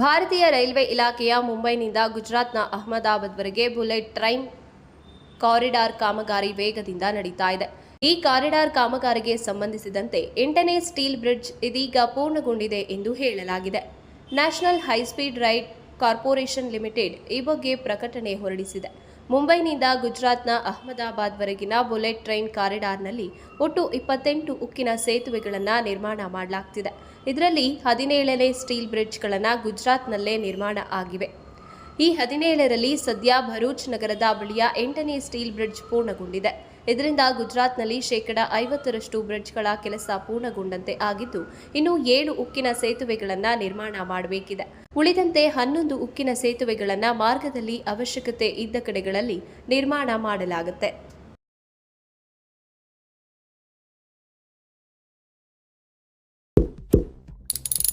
ಭಾರತೀಯ ರೈಲ್ವೆ ಇಲಾಖೆಯ ಮುಂಬೈನಿಂದ ಗುಜರಾತ್ನ ಅಹಮದಾಬಾದ್ವರೆಗೆ ಬುಲೆಟ್ ಟ್ರೈನ್ ಕಾರಿಡಾರ್ ಕಾಮಗಾರಿ ವೇಗದಿಂದ ನಡೀತಾ ಇದೆ. ಈ ಕಾರಿಡಾರ್ ಕಾಮಗಾರಿಗೆ ಸಂಬಂಧಿಸಿದಂತೆ ಎಂಟನೇ ಸ್ಟೀಲ್ ಬ್ರಿಡ್ಜ್ ಇದೀಗ ಪೂರ್ಣಗೊಂಡಿದೆ ಎಂದು ಹೇಳಲಾಗಿದೆ. National high speed rail corporation limited ಈ ಬಗ್ಗೆ ಪ್ರಕಟಣೆ ಹೊರಡಿಸಿದೆ. ಮುಂಬೈನಿಂದ ಗುಜರಾತ್ನ ಅಹಮದಾಬಾದ್ವರೆಗಿನ ಬುಲೆಟ್ ಟ್ರೈನ್ ಕಾರಿಡಾರ್ನಲ್ಲಿ ಒಟ್ಟು ಇಪ್ಪತ್ತೆಂಟು ಉಕ್ಕಿನ ಸೇತುವೆಗಳನ್ನು ನಿರ್ಮಾಣ ಮಾಡಲಾಗ್ತಿದೆ. ಇದರಲ್ಲಿ ಹದಿನೇಳನೇ ಸ್ಟೀಲ್ ಬ್ರಿಡ್ಜ್ಗಳನ್ನು ಗುಜರಾತ್ನಲ್ಲೇ ನಿರ್ಮಾಣ ಆಗಿವೆ. ಈ ಹದಿನೇಳರಲ್ಲಿ ಸದ್ಯ ಭರೂಚ್ ನಗರದ ಬಳಿಯ ಎಂಟನೇ ಸ್ಟೀಲ್ ಬ್ರಿಡ್ಜ್ ಪೂರ್ಣಗೊಂಡಿದೆ. ಇದರಿಂದ ಗುಜರಾತ್ನಲ್ಲಿ ಶೇಕಡ ಐವತ್ತರಷ್ಟು ಬ್ರಿಡ್ಜ್ಗಳ ಕೆಲಸ ಪೂರ್ಣಗೊಂಡಂತೆ ಆಗಿದ್ದು, ಇನ್ನು ಏಳು ಉಕ್ಕಿನ ಸೇತುವೆಗಳನ್ನು ನಿರ್ಮಾಣ ಮಾಡಬೇಕಿದೆ. ಉಳಿದಂತೆ ಹನ್ನೊಂದು ಉಕ್ಕಿನ ಸೇತುವೆಗಳನ್ನು ಮಾರ್ಗದಲ್ಲಿ ಅವಶ್ಯಕತೆ ಇದ್ದ ಕಡೆಗಳಲ್ಲಿ ನಿರ್ಮಾಣ ಮಾಡಲಾಗುತ್ತೆ.